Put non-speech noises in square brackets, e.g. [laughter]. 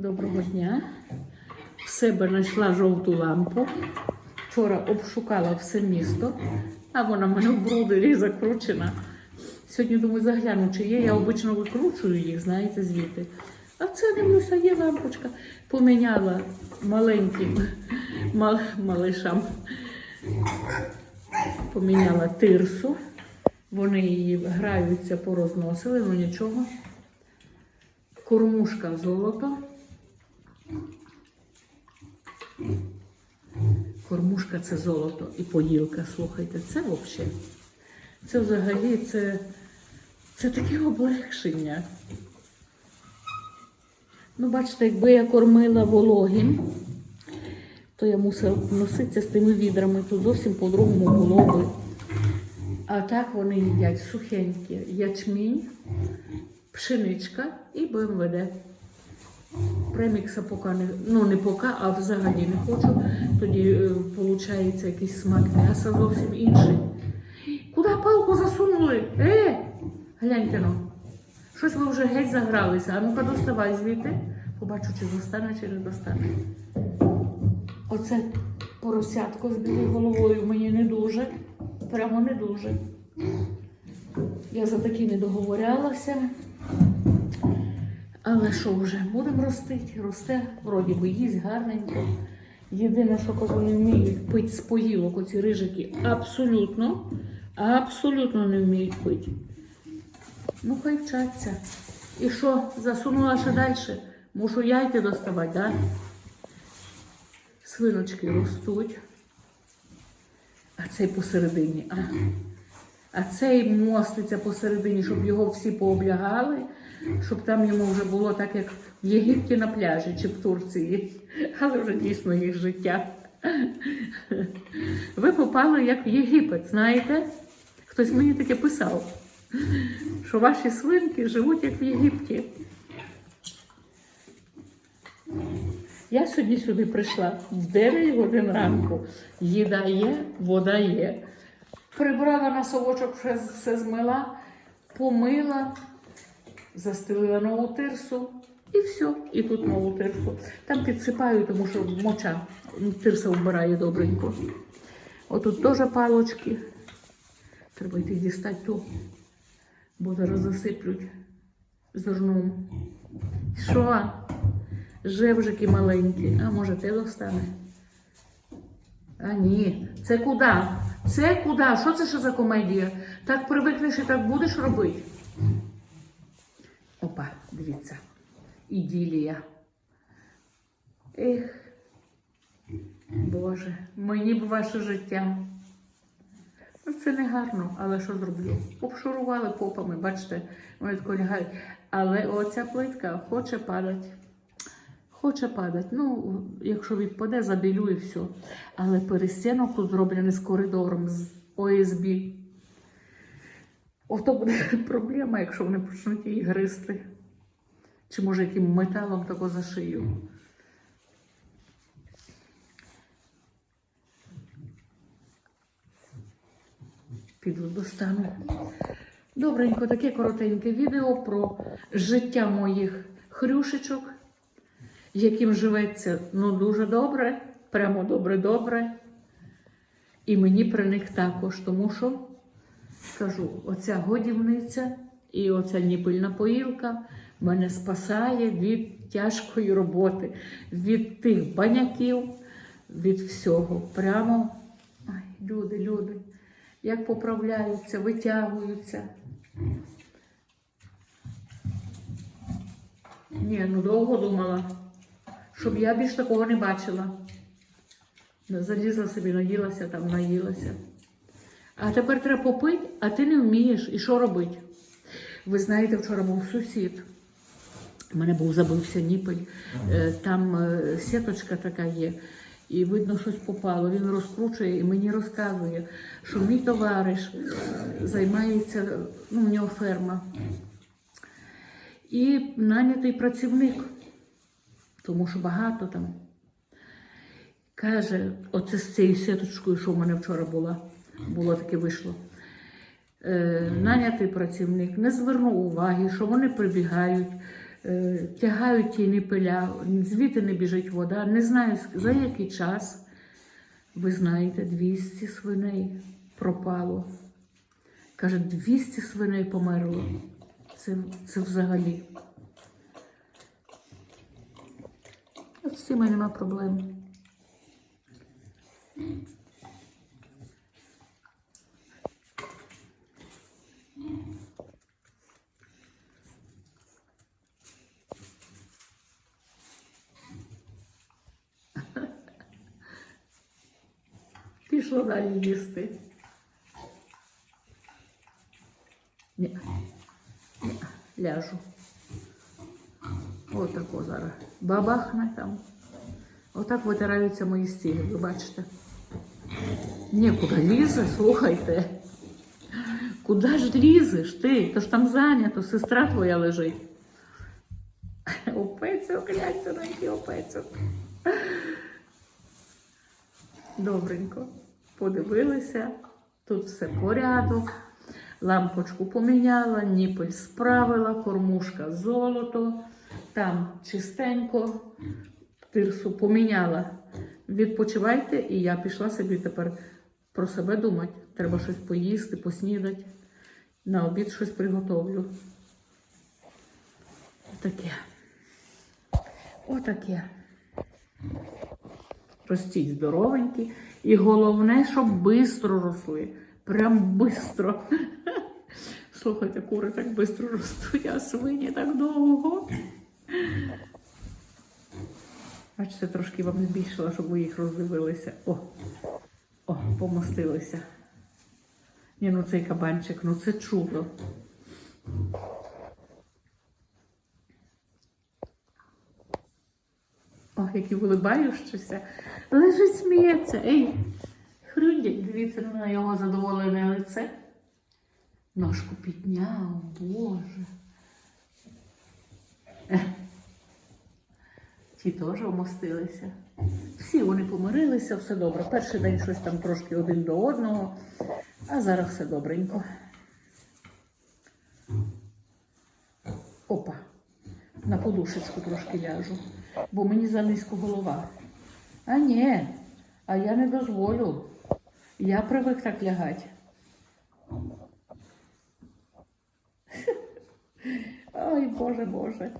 Доброго дня. В себе знайшла жовту лампу. Вчора обшукала все місто, а вона в мене в брудері закручена. Сьогодні думаю, загляну, чи є. Я обично викручую їх, знаєте, звідти. А це дивлюся, є лампочка. Поміняла маленьким мал, малишам. Поміняла тирсу. Вони її граються, порозносили, ну нічого. Кормушка золото. Кормушка це золото і поїлка, слухайте, це взагалі. Це взагалі це, це таке облегшення. Ну, бачите, якби я кормила вологим, то я мусила носитися з тими відрами, то зовсім по-другому було би. А так вони їдять сухенькі ячмінь, пшеничка і БМВД. Премікса поки не, ну не поки, а взагалі не хочу. Тоді виходить якийсь смак м'яса зовсім інший. Куди палку засунули? Е, гляньте ну. Щось ви вже геть загралися. А ну-ка доставай звідти. Побачу, чи достане, чи не достане. Оце поросятко з білою головою мені не дуже. Прямо не дуже. Я за такі не договорялася. Але що вже, будемо ростити, росте, вроді би їсть гарненько. Єдине, що кажу, не вміють пити з поїлок, оці рижики, абсолютно, абсолютно не вміють пити. Ну, хай вчаться. І що, засунула ще далі? Мушу яйки доставати, так? Да? Свиночки ростуть. А цей посередині. А, а цей моститься посередині, щоб його всі пооблягали, щоб там йому вже було так, як в Єгипті на пляжі чи в Турції. Але вже дійсно їх життя. Ви попали як в Єгипет, знаєте? Хтось мені таке писав, що ваші свинки живуть як в Єгипті. Я сьогодні сюди прийшла в 9 годин ранку. Їда є, вода є. Прибрала на совочок, все, змила, помила, застелила нову тирсу і все. І тут нову тирсу. Там підсипаю, тому що моча тирса вбирає добренько. Отут теж палочки. Треба йти дістати ту, бо зараз засиплють зерном. Що? Жевжики маленькі, а може те достане? А ні, це куди? Це куди? Що це ще за комедія? Так привикнеш і так будеш робити? Опа, дивіться. Іділія. Ех, Боже, мені б ваше життя. Ну, це не гарно, але що зроблю? Обшурували попами, бачите, вони тако лягають. Але оця плитка хоче падати. Хоче падати. Ну, якщо відпаде, забілю і все. Але перестінок тут зроблений з коридором, з ОСБ. Ото буде [laughs] проблема, якщо вони почнуть її гризти. Чи може яким металом тако за шию. Піду достану. Добренько, таке коротеньке відео про життя моїх хрюшечок яким живеться ну дуже добре, прямо добре-добре. І мені при них також, тому що кажу, оця годівниця і оця ніпильна поїлка мене спасає від тяжкої роботи, від тих баняків, від всього. Прямо Ай, люди, люди, як поправляються, витягуються. Ні, ну довго думала щоб я більш такого не бачила. Залізла собі, наїлася там, наїлася. А тепер треба попити, а ти не вмієш. І що робити? Ви знаєте, вчора був сусід. У мене був забився ніпель, Е, там е, сіточка така є, і видно, щось попало. Він розкручує і мені розказує, що мій товариш займається, ну, в нього ферма. І нанятий працівник тому що багато там. Каже, оце з цією сіточкою, що в мене вчора була, було таке вийшло. Е, нанятий працівник не звернув уваги, що вони прибігають, е, тягають тіні пиля, звідти не біжить вода. Не знаю за який час. Ви знаєте, 200 свиней пропало. Каже, 200 свиней померло. Це, це взагалі. От з цими нема проблем. Пішло далі їсти. Ні. Ні. Ляжу. Отако зараз. Бабахне там. Отак витираються мої стіни, ви бачите. Нікуди лізе, слухайте. Куди ж лізеш ти? То ж там зайнято, сестра твоя лежить. [laughs] Опецьок, гляньте на який опецьок. Добренько. Подивилися, тут все порядок. Лампочку поміняла, ніпель справила, кормушка золото, там чистенько, тирсу поміняла. Відпочивайте, і я пішла собі тепер про себе думати. Треба щось поїсти, поснідати. На обід щось приготовлю. Отаке. Отаке. Ростіть здоровенькі. І головне, щоб швидко росли. Прям швидко. [laughs] Слухайте, кури так швидко ростуть, а свині так довго. Бачите, трошки вам збільшила, щоб ви їх роздивилися. О, о, помостилися. Ні, ну цей кабанчик, ну це чудо. О, які вилибаючися. Лежить, сміється. Ей, хрюндять, дивіться на його задоволене лице. Ножку підняв, Боже. Ті теж вмостилися. Всі вони помирилися, все добре. Перший день щось там трошки один до одного, а зараз все добренько. Опа, на подушечку трошки ляжу, бо мені занизько голова. А ні, а я не дозволю. Я привик так лягати. [laughs] Ой, Боже, Боже.